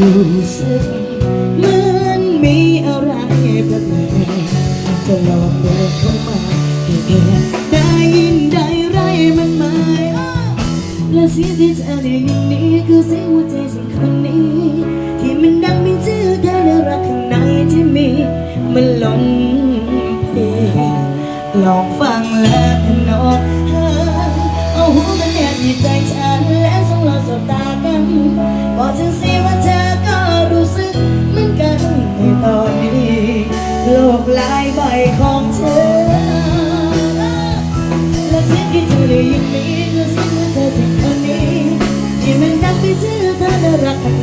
รู้สึกเหมือนมีอะไรแปลกๆจะลองเดินเข้ามาแค่ได้ยินได้ไรมากมายและเสียงที่เธอได้ยินนี้คือเสียงหัวใจสิ่งคนนี้ ที่มันดังเป็นชื่อเธอในรักข้างในที่มี มันหลงเพลงลองฟังแล้วกันเนอเอาหูมันแนบอยู่ใจฉันแล้วส่งเราสบตากันบอกฉันสิว่าเธอ และเสียงที่เธอได้ยิน